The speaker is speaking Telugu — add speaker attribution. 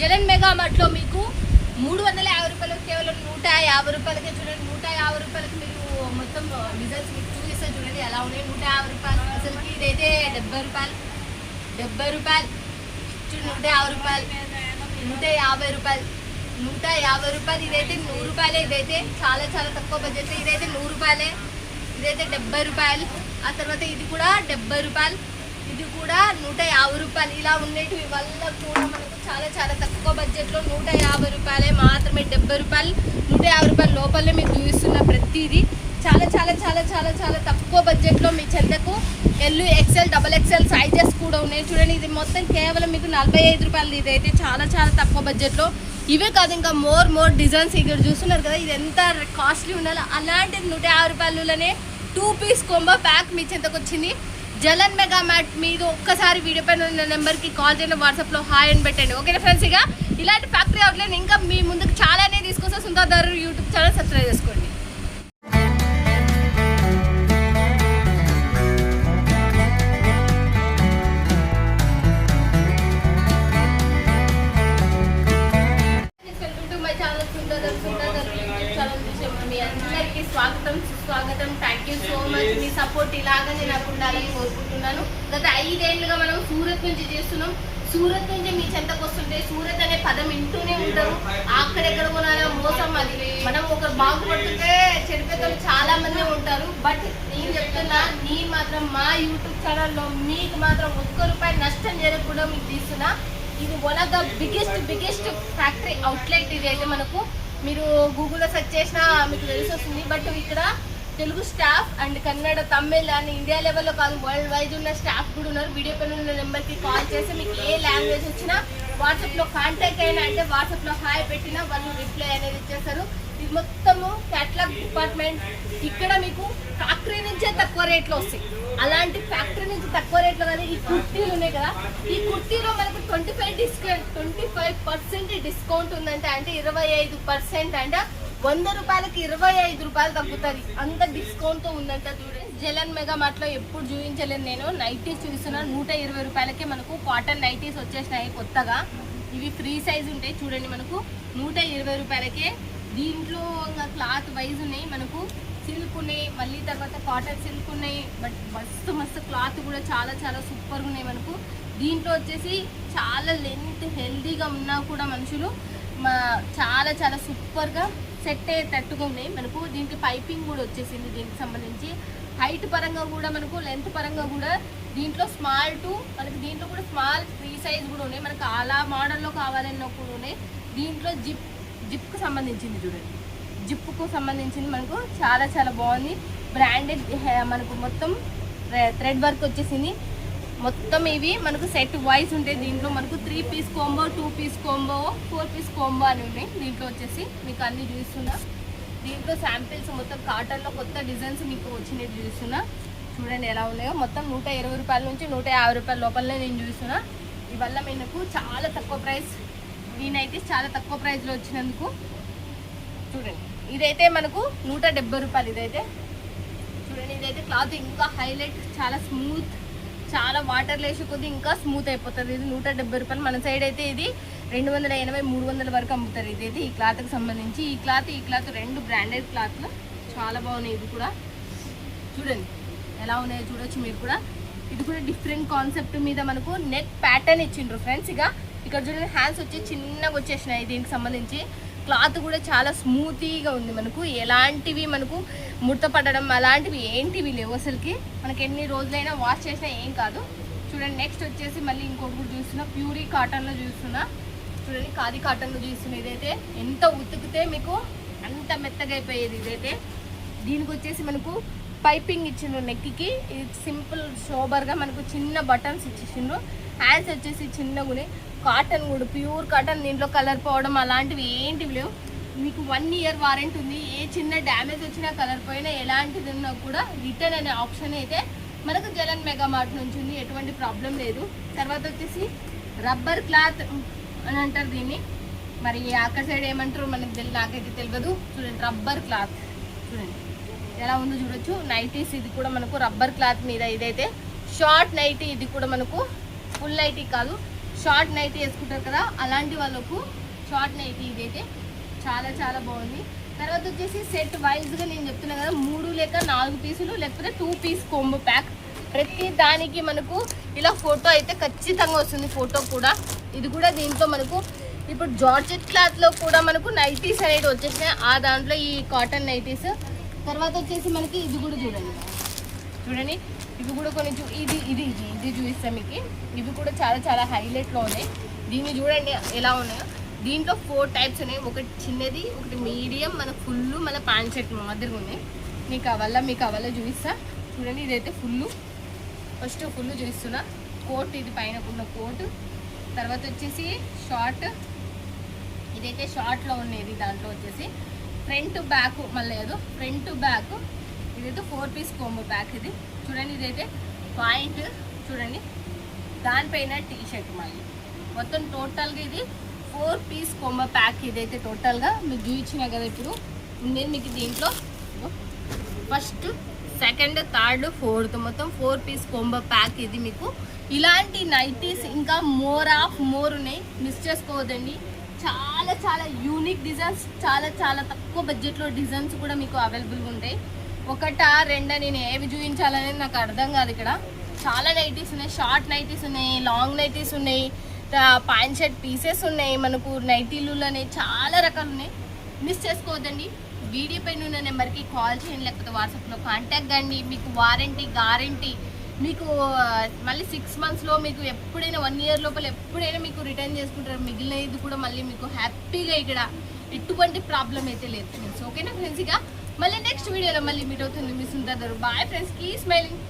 Speaker 1: జగన్ మెగా మార్ట్లో మీకు మూడు వందల యాభై రూపాయలు కేవలం నూట యాభై రూపాయలకే చూడండి. నూట యాభై రూపాయలకి మీరు మొత్తం డిజైన్స్ మీకు చూపిస్తే చూడండి. ఎలా ఉన్నాయి? నూట యాభై రూపాయలు అసలుకి ఇదైతే డెబ్బై రూపాయలు. డెబ్బై రూపాయలు. చూడండి నూట యాభై రూపాయలు. నూట యాభై రూపాయలు. నూట యాభై రూపాయలు ఇదైతే నూరు రూపాయలే. ఇదైతే చాలా చాలా తక్కువ బడ్జెట్ ఇదైతే నూరు రూపాయలే. ఇదైతే డెబ్బై రూపాయలు. ఆ తర్వాత ఇది కూడా డెబ్బై రూపాయలు. ఇది కూడా నూట యాభై రూపాయలు. ఇలా ఉండేటివి వల్ల కూడా మనకు చాలా చాలా తక్కువ బడ్జెట్లో నూట యాభై రూపాయలే మాత్రమే డెబ్బై రూపాయలు. నూట యాభై రూపాయల లోపలే మీకు చూపిస్తున్న ప్రతిదీ. చాలా చాలా చాలా చాలా చాలా తక్కువ బడ్జెట్లో మీ చెందకు ఎల్లు ఎక్సెల్ డబల్ ఎక్సెల్ సైజెస్ కూడా ఉన్నాయి. చూడండి ఇది మొత్తం కేవలం మీకు నలభై ఐదు రూపాయలు ఇది అయితే చాలా చాలా తక్కువ బడ్జెట్లో ఇవే కాదు ఇంకా మోర్ మోర్ డిజైన్స్ ఇక్కడ చూస్తున్నారు కదా ఇది ఎంత కాస్ట్లీ ఉండాలి అలాంటిది నూట యాభై రూపాయలలోనే టూ పీస్ కొంబో ప్యాక్ మీ చెంతకు వచ్చింది. జలన్ మెగా మ్యాట్ మీరు ఒక్కసారి వీడియో పైన ఉన్న నెంబర్కి కాల్ చేయండి వాట్సాప్లో హాయ్ అని పెట్టండి. ఓకేనా ఫ్రెండ్స్ ఇక ఇలాంటి ఫ్యాక్టరీ అవుట్లైన్ ఇంకా మీ ముందుకు చాలానే తీసుకొస్తే సుందర్ యూట్యూబ్ ఛానల్ సబ్స్క్రైబ్ చేసుకోండి. సూరత్ నుంచి చేస్తున్నాం. సూరత్ నుంచి మీ చెంతకు వస్తుంటే సూరత్ అనే పదం వింటూనే ఉంటారు. అక్కడెక్కడ కొనాలో మోసం అది. మనం ఒకరు బాగుపడుతుంటే చెడిపోతారు చాలా మంది ఉంటారు. బట్ నేను చెప్తున్నా నీ మాత్రం మా యూట్యూబ్ ఛానల్లో మీకు మాత్రం ఒక్క రూపాయి నష్టం జరగకుండా మీకు తీస్తున్నా. ఇది one of the biggest biggest factory outlet ఇది అయితే మనకు. మీరు గూగుల్లో సెర్చ్ చేసినా మీకు తెలిసి వస్తుంది బట్ ఇక్కడ తెలుగు స్టాఫ్ అండ్ కన్నడ తమిళ్ అని ఇండియా లెవెల్లో కాదు వరల్డ్ వైడ్ ఉన్న స్టాఫ్ కూడా ఉన్నారు. వీడియో పైన ఉన్న నెంబర్కి కాల్ చేసి మీకు ఏ లాంగ్వేజ్ వచ్చినా వాట్సాప్లో కాంటాక్ట్ అయినా అంటే వాట్సాప్లో హాయ్ పెట్టినా వాళ్ళు రిప్లై అనేది ఇచ్చేస్తారు. ఇది మొత్తము క్యాట్లాగ్ డిపార్ట్మెంట్ ఇక్కడ మీకు ఫ్యాక్టరీ నుంచే తక్కువ రేట్లో వస్తాయి. అలాంటి ఫ్యాక్టరీ నుంచి తక్కువ రేట్లో కానీ ఈ కుర్తీలు ఉన్నాయి కదా ఈ కుర్తీలో మనకు twenty five discount twenty five percent discount ఉందంటే అంటే ఇరవై ఐదు పర్సెంట్ అంటే. వంద రూపాయలకి ఇరవై ఐదు రూపాయలు తగ్గుతుంది. అంత డిస్కౌంట్తో ఉందంట చూడండి జలన్ మెగా మార్ట్లో ఎప్పుడు చూపించలేదు నేను. నైటీస్ చూపిస్తున్నాను నూట ఇరవై రూపాయలకే మనకు కాటన్ నైటీస్ వచ్చేసినాయి కొత్తగా. ఇవి ఫ్రీ సైజ్ ఉంటాయి చూడండి మనకు. నూట ఇరవై రూపాయలకే దీంట్లో ఇంకా క్లాత్ వైజ్ ఉన్నాయి మనకు. సిల్క్ ఉన్నాయి. మళ్ళీ తర్వాత కాటన్ సిల్క్ ఉన్నాయి. బట్ మస్తు మస్తు క్లాత్ కూడా చాలా చాలా సూపర్గా ఉన్నాయి మనకు. దీంట్లో వచ్చేసి చాలా లెంత్ హెల్దీగా ఉన్నా కూడా మనుషులు మా చాలా చాలా సూపర్గా సెట్ అయ్యేటట్టుగా ఉన్నాయి మనకు దీనికి పైపింగ్ కూడా వచ్చేసింది దీనికి సంబంధించి. హైట్ పరంగా కూడా మనకు లెంత్ పరంగా కూడా దీంట్లో స్మాల్ టు మనకి దీంట్లో కూడా స్మాల్ ఫ్రీ సైజ్ కూడా ఉన్నాయి. మనకు అలా మోడల్లో కావాలన్నా కూడా ఉన్నాయి. దీంట్లో జిప్ జిప్కు సంబంధించింది చూడండి. జిప్పుకు సంబంధించింది మనకు చాలా చాలా బాగుంది. బ్రాండెడ్ మనకు మొత్తం థ్రెడ్ వర్క్ వచ్చేసింది. మొత్తం ఇవి మనకు సెట్ వైజ్ ఉంటాయి దీంట్లో మనకు three piece combo two piece combo four piece combo అని ఉన్నాయి. దీంట్లో వచ్చేసి మీకు అన్ని చూస్తున్నా దీంట్లో శాంపిల్స్ మొత్తం కాటన్లో కొత్త డిజైన్స్ మీకు వచ్చినట్టు చూస్తున్నా చూడండి ఎలా ఉన్నాయో. మొత్తం నూట ఇరవై రూపాయల నుంచి నూట యాభై రూపాయల లోపలనే నేను చూస్తున్నా ఇవల్ల మీకు చాలా తక్కువ ప్రైస్ నేనైతే చాలా తక్కువ ప్రైస్లో వచ్చినందుకు చూడండి. ఇదైతే మనకు నూట రూపాయలు ఇదైతే. చూడండి ఇదైతే క్లాత్ ఇంకా హైలైట్ చాలా స్మూత్ చాలా వాటర్ లేసి కొద్ది ఇంకా స్మూత్ అయిపోతుంది. ఇది నూట డెబ్బై రూపాయలు. మన సైడ్ అయితే ఇది రెండు వందల ఎనభై మూడు వందల వరకు అమ్ముతారు. ఇదైతే ఈ క్లాత్కి సంబంధించి. ఈ క్లాత్ ఈ క్లాత్ రెండు బ్రాండెడ్ క్లాత్లు చాలా బాగున్నాయి ఇది కూడా. చూడండి ఎలా ఉన్నాయో చూడొచ్చు మీరు కూడా. ఇది కూడా డిఫరెంట్ కాన్సెప్ట్ మీద మనకు నెక్ ప్యాటర్న్ ఇచ్చిండ్రు. ఫ్రెండ్స్ ఇక ఇక్కడ చూడండి హ్యాండ్స్ వచ్చి చిన్నగా వచ్చేసినాయి దీనికి సంబంధించి. క్లాత్ కూడా చాలా స్మూతీగా ఉంది మనకు. ఎలాంటివి మనకు ముడతపడడం అలాంటివి ఏంటివి లేవు అసలుకి. మనకి ఎన్ని రోజులైనా వాష్ చేసినా ఏం కాదు. చూడండి నెక్స్ట్ వచ్చేసి మళ్ళీ ఇంకోటి కూడా చూస్తున్నా. ప్యూరీ కాటన్లో చూస్తున్నా. చూడండి ఖాదీ కాటన్లో చూస్తున్నా. ఇదైతే ఎంత ఉతికితే మీకు అంత మెత్తగా అయిపోయేది ఇదైతే. దీనికి వచ్చేసి మనకు పైపింగ్ ఇచ్చిండ్రు నెక్కి ఇది సింపుల్ సోబర్గా మనకు చిన్న బటన్స్ ఇచ్చేసిండ్రు. హ్యాండ్స్ వచ్చేసి చిన్నగునే కాటన్ కూడా ప్యూర్ కాటన్ దీంట్లో కలర్ పోవడం అలాంటివి ఏంటివి లేవు. మీకు వన్ ఇయర్ వారంటీ ఉంది. ఏ చిన్న డ్యామేజ్ వచ్చినా కలర్ పోయినా ఎలాంటిది ఉన్నా కూడా రిటర్న్ అనే ఆప్షన్ అయితే మనకు జలన్ మెగా మార్ట్ నుంచి ఉంది. ఎటువంటి ప్రాబ్లం లేదు. తర్వాత వచ్చేసి రబ్బర్ క్లాత్ అని అంటారు దీన్ని. మరి అక్కడ సైడ్ ఏమంటారు మనకు తెలియదు నాకైతే తెలియదు చూడండి రబ్బర్ క్లాత్ చూడండి. ఎలా ఉందో చూడొచ్చు. నైటీస్ ఇది కూడా మనకు రబ్బర్ క్లాత్ మీద ఇదైతే. షార్ట్ నైటీ ఇది కూడా మనకు ఫుల్ నైటీ కాదు. షార్ట్ నైటీ వేసుకుంటారు కదా అలాంటి వాళ్ళకు షార్ట్ నైటీ ఇదైతే చాలా చాలా బాగుంది. తర్వాత వచ్చేసి సెట్ వైజ్గా నేను చెప్తున్నా కదా మూడు లేక నాలుగు పీసులు లేకపోతే టూ పీస్ కొంబు ప్యాక్ ప్రతి దానికి మనకు ఇలా ఫోటో అయితే ఖచ్చితంగా వస్తుంది ఫోటో కూడా. ఇది కూడా దీంట్లో మనకు ఇప్పుడు జార్జెట్ క్లాత్లో కూడా మనకు నైటీస్ అనేవి వచ్చేసినాయి. ఆ దాంట్లో ఈ కాటన్ నైటీస్. తర్వాత వచ్చేసి మనకి ఇది కూడా చూడండి. చూడండి. ఇవి కూడా కొన్ని చూ ఇది ఇది ఇది ఇది చూపిస్తాం మీకు. ఇవి కూడా చాలా చాలా హైలైట్లో ఉన్నాయి. దీన్ని చూడండి ఎలా ఉన్నాయో. దీంట్లో ఫోర్ టైప్స్ ఉన్నాయి. ఒకటి చిన్నది ఒకటి మీడియం మన ఫుల్ మన ప్యాంట్ షర్ట్ మాదిరిగా ఉన్నాయి. మీకు అవల్ల మీకు అవల్ల చూపిస్తా. చూడండి ఇదైతే ఫుల్ ఫస్ట్ ఫుల్ చూపిస్తున్నా. కోట్ ఇది పైన ఉన్న కోట్ తర్వాత వచ్చేసి షార్ట్ ఇదైతే షార్ట్లో ఉండేది దాంట్లో వచ్చేసి. ఫ్రంట్ బ్యాక్ మళ్ళీ ఏదో. ఫ్రంట్ బ్యాక్ ఇదైతే ఫోర్ పీస్ కోంబో ప్యాక్ ఇది. చూడండి ఇదైతే పాయింట్ చూడండి. దానిపైన టీ షర్ట్ మళ్ళీ. మొత్తం టోటల్గా ఇది ఫోర్ పీస్ కొమ్మ ప్యాక్ ఇదైతే టోటల్గా. మీకు చూపించిన కదా ఇప్పుడు. నేను మీకు దీంట్లో ఫస్ట్ సెకండ్ థర్డ్ ఫోర్త్ మొత్తం ఫోర్ పీస్ కొంబ ప్యాక్ ఇది మీకు. ఇలాంటి నైటీస్ ఇంకా మోర్ ఆఫ్ మోర్ ఉన్నాయి. మిస్ చేసుకోవద్దండి. చాలా చాలా యూనిక్ డిజైన్స్ చాలా చాలా తక్కువ బడ్జెట్లో డిజైన్స్ కూడా మీకు అవైలబుల్గా ఉంటాయి. ఒకటా రెండా నేను ఏవి చూపించాలనేది నాకు అర్థం కాదు ఇక్కడ. చాలా నైటీస్ ఉన్నాయి షార్ట్ నైటీస్ ఉన్నాయి లాంగ్ నైటీస్ ఉన్నాయి ప్యాంట్ షర్ట్ పీసెస్ ఉన్నాయి మనకు నైటీలు అనేవి చాలా రకాలు ఉన్నాయి. మిస్ చేసుకోవద్దండి. వీడియో పైన ఉన్న నెంబర్కి కాల్ చేయండి లేకపోతే వాట్సాప్లో కాంటాక్ట్ కండి. మీకు వారంటీ గ్యారంటీ మీకు మళ్ళీ సిక్స్ మంత్స్లో మీకు ఎప్పుడైనా వన్ ఇయర్ లోపల ఎప్పుడైనా మీకు రిటర్న్ చేసుకుంటారు. మిగిలినది కూడా మళ్ళీ మీకు హ్యాపీగా ఇక్కడ ఎటువంటి ప్రాబ్లం అయితే లేదు ఫ్రెండ్స్ ఓకేనా ఫ్రెండ్స్? ఇక మళ్ళీ నెక్స్ట్ వీడియోలో మళ్ళీ మీట్ అవుతుంది మీ సుందర్ బాయ్ ఫ్రెండ్స్కి స్మైలింగ్